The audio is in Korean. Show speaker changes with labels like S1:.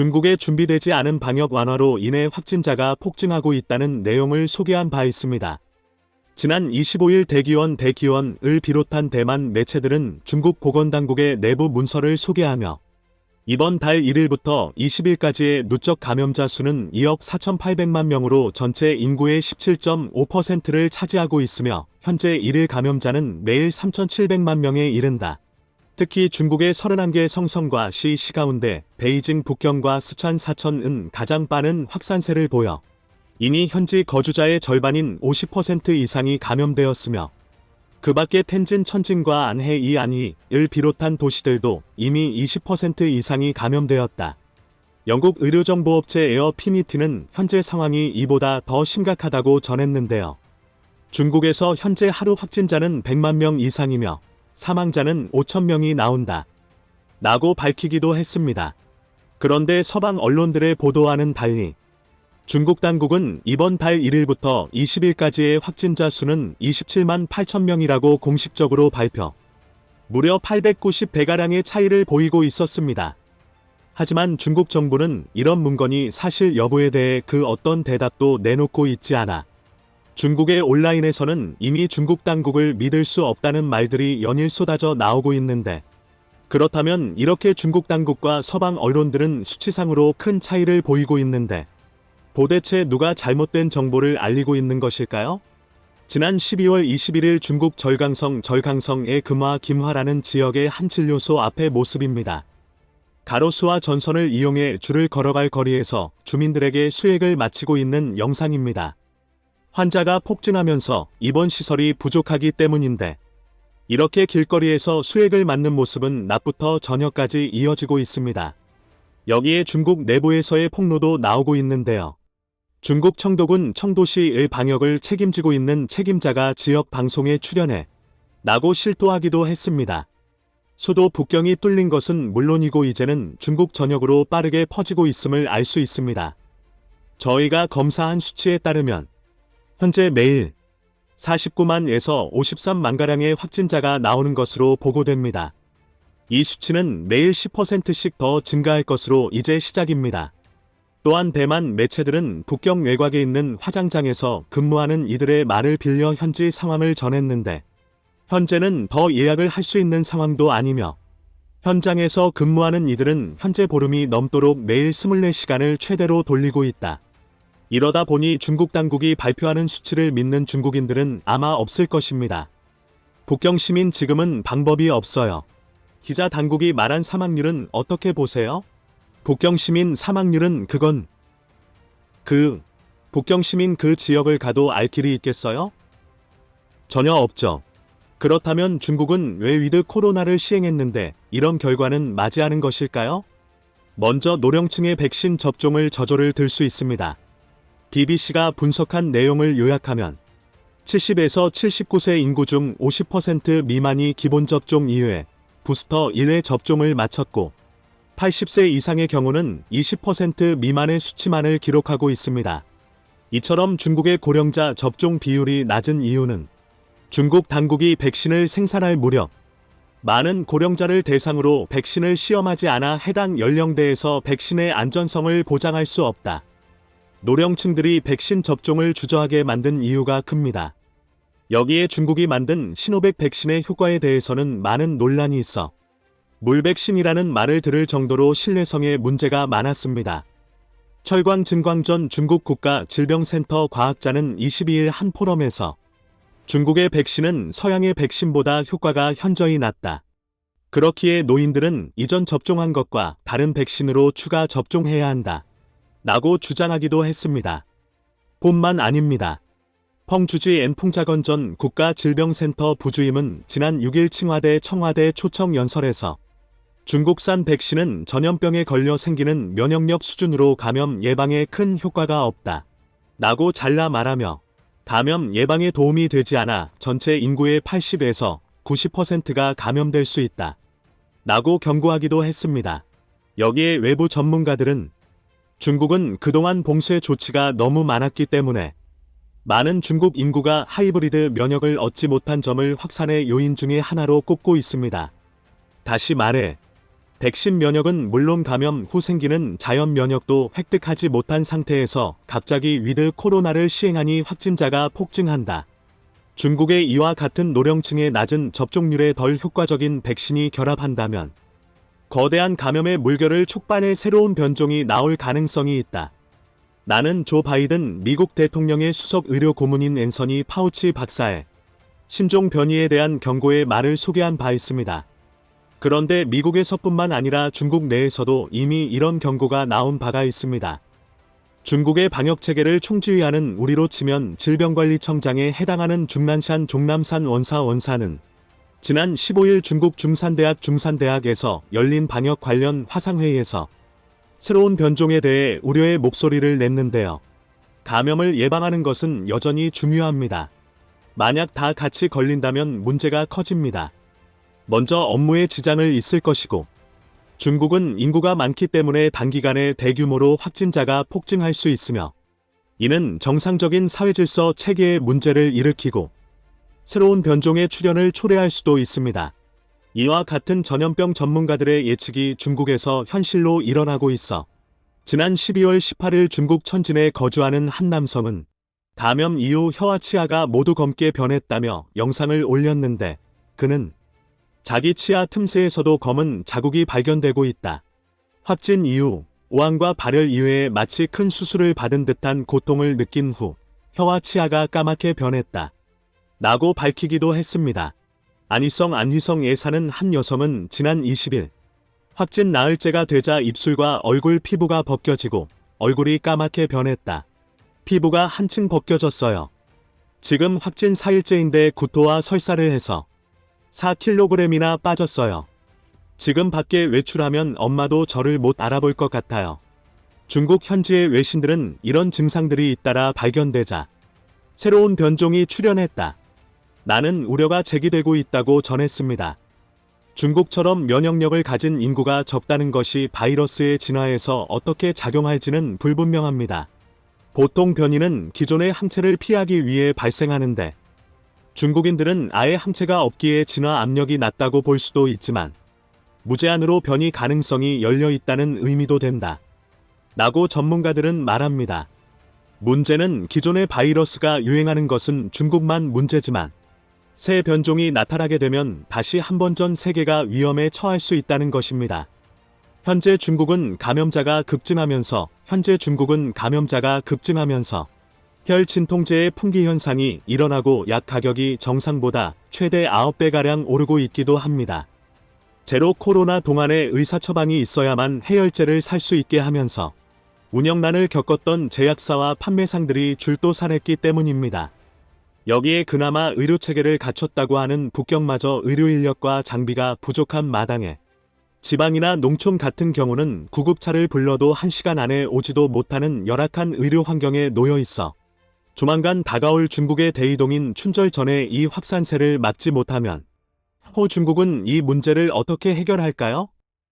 S1: 중국의 준비되지 않은 방역 완화로 인해 확진자가 폭증하고 있다는 내용을 소개한 바 있습니다. 지난 25일 대기원 대기원을 비롯한 대만 매체들은 중국 보건당국의 내부 문서를 소개하며 이번 달 1일부터 20일까지의 누적 감염자 수는 2억 4,800만 명으로 전체 인구의 17.5%를 차지하고 있으며 현재 1일 감염자는 매일 3,700만 명에 이른다. 특히 중국의 31개 성성과 시, 시 가운데 베이징 북경과 스촨 사천은 가장 빠른 확산세를 보여 이미 현지 거주자의 절반인 50% 이상이 감염되었으며 그 밖에 텐진 천진과 안해 이안히를 비롯한 도시들도 이미 20% 이상이 감염되었다. 영국 의료정보업체 에어 피니티는 현재 상황이 이보다 더 심각하다고 전했는데요. 중국에서 현재 하루 확진자는 100만 명 이상이며 사망자는 5천 명이 나온다. 라고 밝히기도 했습니다. 그런데 서방 언론들의 보도와는 달리 중국 당국은 이번 달 1일부터 20일까지의 확진자 수는 27만 8천 명이라고 공식적으로 발표. 무려 890배가량의 차이를 보이고 있었습니다. 하지만 중국 정부는 이런 문건이 사실 여부에 대해 그 어떤 대답도 내놓고 있지 않아 중국의 온라인에서는 이미 중국 당국을 믿을 수 없다는 말들이 연일 쏟아져 나오고 있는데 그렇다면 이렇게 중국 당국과 서방 언론들은 수치상으로 큰 차이를 보이고 있는데 도대체 누가 잘못된 정보를 알리고 있는 것일까요? 지난 12월 21일 중국 절강성 절강성의 금화 김화라는 지역의 한 진료소 앞의 모습입니다. 가로수와 전선을 이용해 줄을 걸어갈 거리에서 주민들에게 수액을 마치고 있는 영상입니다. 환자가 폭증하면서 입원 시설이 부족하기 때문인데 이렇게 길거리에서 수액을 맞는 모습은 낮부터 저녁까지 이어지고 있습니다. 여기에 중국 내부에서의 폭로도 나오고 있는데요. 중국 청도군 청도시의 방역을 책임지고 있는 책임자가 지역 방송에 출연해 나고 실토하기도 했습니다. 수도 북경이 뚫린 것은 물론이고 이제는 중국 전역으로 빠르게 퍼지고 있음을 알 수 있습니다. 저희가 검사한 수치에 따르면 현재 매일 49만에서 53만 가량의 확진자가 나오는 것으로 보고됩니다. 이 수치는 매일 10%씩 더 증가할 것으로 이제 시작입니다. 또한 대만 매체들은 북경 외곽에 있는 화장장에서 근무하는 이들의 말을 빌려 현지 상황을 전했는데 현재는 더 예약을 할 수 있는 상황도 아니며 현장에서 근무하는 이들은 현재 보름이 넘도록 매일 24시간을 최대로 돌리고 있다. 이러다 보니 중국 당국이 발표하는 수치를 믿는 중국인들은 아마 없을 것입니다. 북경 시민 지금은 방법이 없어요. 기자 당국이 말한 사망률은 어떻게 보세요? 북경 시민 사망률은 그건 그 북경 시민 그 지역을 가도 알 길이 있겠어요? 전혀 없죠. 그렇다면 중국은 왜 위드 코로나를 시행했는데 이런 결과는 맞이하는 것일까요? 먼저 노령층의 백신 접종을 저조를 들 수 있습니다. BBC가 분석한 내용을 요약하면 70에서 79세 인구 중 50% 미만이 기본 접종 이후에 부스터 1회 접종을 마쳤고 80세 이상의 경우는 20% 미만의 수치만을 기록하고 있습니다. 이처럼 중국의 고령자 접종 비율이 낮은 이유는 중국 당국이 백신을 생산할 무렵 많은 고령자를 대상으로 백신을 시험하지 않아 해당 연령대에서 백신의 안전성을 보장할 수 없다. 노령층들이 백신 접종을 주저하게 만든 이유가 큽니다. 여기에 중국이 만든 신호백 백신의 효과에 대해서는 많은 논란이 있어 물백신이라는 말을 들을 정도로 신뢰성에 문제가 많았습니다. 철광 증광 전 중국 국가 질병센터 과학자는 22일 한 포럼에서 중국의 백신은 서양의 백신보다 효과가 현저히 낮다. 그렇기에 노인들은 이전 접종한 것과 다른 백신으로 추가 접종해야 한다. 라고 주장하기도 했습니다. 뿐만 아닙니다. 펑주지 앤풍자건 전 국가질병센터 부주임은 지난 6일 칭화대 청와대 초청 연설에서 중국산 백신은 전염병에 걸려 생기는 면역력 수준으로 감염 예방에 큰 효과가 없다. 라고 잘라 말하며 감염 예방에 도움이 되지 않아 전체 인구의 80에서 90%가 감염될 수 있다. 라고 경고하기도 했습니다. 여기에 외부 전문가들은 중국은 그동안 봉쇄 조치가 너무 많았기 때문에 많은 중국 인구가 하이브리드 면역을 얻지 못한 점을 확산의 요인 중의 하나로 꼽고 있습니다. 다시 말해, 백신 면역은 물론 감염 후 생기는 자연 면역도 획득하지 못한 상태에서 갑자기 위드 코로나를 시행하니 확진자가 폭증한다. 중국의 이와 같은 노령층의 낮은 접종률에 덜 효과적인 백신이 결합한다면 거대한 감염의 물결을 촉발해 새로운 변종이 나올 가능성이 있다. 나는 조 바이든 미국 대통령의 수석 의료 고문인 앤서니 파우치 박사의 신종 변이에 대한 경고의 말을 소개한 바 있습니다. 그런데 미국에서뿐만 아니라 중국 내에서도 이미 이런 경고가 나온 바가 있습니다. 중국의 방역 체계를 총지휘하는 우리로 치면 질병관리청장에 해당하는 중난산 종남산 원사 원사는 지난 15일 중국 중산대학 중산대학에서 열린 방역 관련 화상회의에서 새로운 변종에 대해 우려의 목소리를 냈는데요. 감염을 예방하는 것은 여전히 중요합니다. 만약 다 같이 걸린다면 문제가 커집니다. 먼저 업무에 지장을 있을 것이고, 중국은 인구가 많기 때문에 단기간에 대규모로 확진자가 폭증할 수 있으며, 이는 정상적인 사회 질서 체계에 문제를 일으키고, 새로운 변종의 출현을 초래할 수도 있습니다. 이와 같은 전염병 전문가들의 예측이 중국에서 현실로 일어나고 있어 지난 12월 18일 중국 천진에 거주하는 한 남성은 감염 이후 혀와 치아가 모두 검게 변했다며 영상을 올렸는데 그는 자기 치아 틈새에서도 검은 자국이 발견되고 있다. 확진 이후 오한과 발열 이외에 마치 큰 수술을 받은 듯한 고통을 느낀 후 혀와 치아가 까맣게 변했다. 라고 밝히기도 했습니다. 안희성 안휘성에 사는 한 여성은 지난 20일 확진 나흘째가 되자 입술과 얼굴 피부가 벗겨지고 얼굴이 까맣게 변했다. 피부가 한층 벗겨졌어요. 지금 확진 4일째인데 구토와 설사를 해서 4kg이나 빠졌어요. 지금 밖에 외출하면 엄마도 저를 못 알아볼 것 같아요. 중국 현지의 외신들은 이런 증상들이 잇따라 발견되자 새로운 변종이 출현했다. 나는 우려가 제기되고 있다고 전했습니다. 중국처럼 면역력을 가진 인구가 적다는 것이 바이러스의 진화에서 어떻게 작용할지는 불분명합니다. 보통 변이는 기존의 항체를 피하기 위해 발생하는데 중국인들은 아예 항체가 없기에 진화 압력이 낮다고 볼 수도 있지만 무제한으로 변이 가능성이 열려 있다는 의미도 된다. 라고 전문가들은 말합니다. 문제는 기존의 바이러스가 유행하는 것은 중국만 문제지만 새 변종이 나타나게 되면 다시 한 번 전 세계가 위험에 처할 수 있다는 것입니다. 현재 중국은 감염자가 급증하면서 현재 중국은 감염자가 급증하면서 혈 진통제의 풍기 현상이 일어나고 약 가격이 정상보다 최대 9배가량 오르고 있기도 합니다. 제로 코로나 동안에 의사 처방이 있어야만 해열제를 살 수 있게 하면서 운영난을 겪었던 제약사와 판매상들이 줄도살했기 때문입니다. 여기에 그나마 의료 체계를 갖췄다고 하는 북경마저 의료 인력과 장비가 부족한 마당에 지방이나 농촌 같은 경우는 구급차를 불러도 1시간 안에 오지도 못하는 열악한 의료 환경에 놓여 있어 조만간 다가올 중국의 대이동인 춘절 전에 이 확산세를 막지 못하면 호 중국은 이 문제를 어떻게 해결할까요?